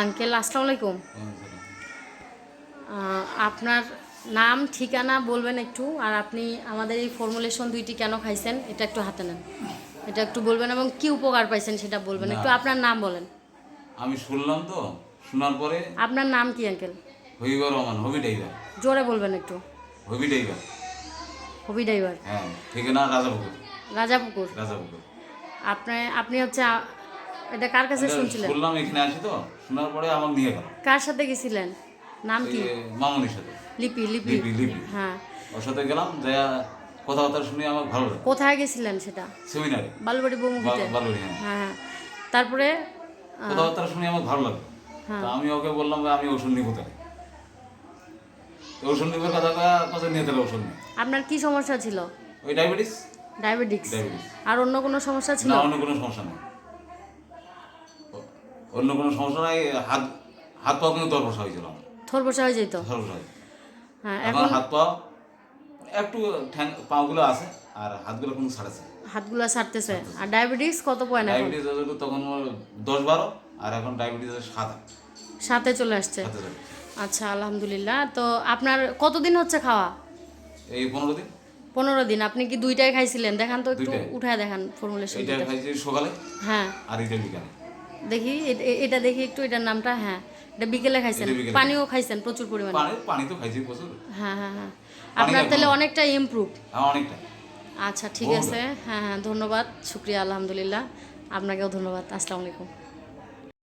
Uncle আসসালামু আলাইকুম। আপনার নাম ঠিকানা বলবেন একটু আর আপনি আমাদের এই ফর্মুলেশন দুইটি কেন খাইছেন এটা একটু হাতে নেন। এটা একটু বলবেন এবং কি উপকার পাইছেন সেটা বলবেন। একটু আপনার নাম বলেন। আমি শুনলাম তো শোনার পরে আপনার নাম কি আঙ্কেল? হবিবর রহমান হবি ড্রাইভার। জোরে বলবেন একটু। হবি ড্রাইভার। হবি ড্রাইভার। হ্যাঁ ঠিকানা রাজাপুকুর। রাজাপুকুর। রাজাপুকুর। আপনি আপনি হচ্ছে এটা কার কাছে শুনছিলেন? শুনলাম এখানে আসি তো। শোনার পরে নিয়ে গেল কার সাথে গেছিলেন? নাম কি? মামনির সাথে। লিপি লিপি। লিপি হ্যাঁ। ওর সাথে গেলাম কথাবার্তা শুনে আমার ভালো লাগে। কোথায় গেছিলেন সেটা? সেমিনারে। বালুবাড়ি বৌমুখিতে? বালুরি হ্যাঁ। হ্যাঁ হ্যাঁ। তারপরে কথাবার্তা শুনে আমার ভালো লাগল তা আমি ওকে বললাম আমি ওষুধ নিবো তাহলে। ওষুধ নিবার কথা কথা নিয়ে তাহলে ওষুধ নিই আপনার কি সমস্যা ছিল? ওই ডায়াবেটিস ডায়াবেটিক্স ডায়াবেটিস আর অন্য কোনো সমস্যা ছিল? না অন্য কোনো সমস্যা নেই। অন্য কোনো সমস্যা নাই হাত হাত পা কিন্তু দরবসা হয়েছিল। আমার হয়ে যেত? হ্যাঁ এখন এখন হাত পা একটু ঠ্যাং পাগুলো আছে আর হাতগুলো কিন্তু ছাড়াছে। হাতগুলো ছাড়তেছে। আর ডায়াবেটিক্স কত পয়েন্ট এখন? ডায়াবেটিস তখন দশ বারো আর এখন ডায়াবেটিস সাত। আট সাথে চলে আসছে। সাথে। আচ্ছা আলহামদুলিল্লাহ। তো আপনার কতদিন হচ্ছে খাওয়া? এই পনেরো দিন। পনেরো দিন। আপনি কি দুইটাই খাইছিলেন? দেখান তো একটু দুইটাই। উঠায় দেখান ফর্মুলেশন খাইছি সকালে হ্যাঁ। আর এটা বিকালে। দেখি এটা দেখি একটু এটার নামটা হ্যাঁ। এটা বিকেলে খাইছেন। পানিও খাইছেন। প্রচুর পরিমাণে। পানি পানি তো খাইছি প্রচুর। হ্যাঁ হ্যাঁ হ্যাঁ। আপনার তাহলে। অনেকটা ইমপ্রুভ হ্যাঁ অনেকটা। আচ্ছা ঠিক আছে। হ্যাঁ হ্যাঁ ধন্যবাদ। শুক্রিয়া আলহামদুলিল্লাহ। আপনাকেও ধন্যবাদ। আসসালামু আলাইকুম।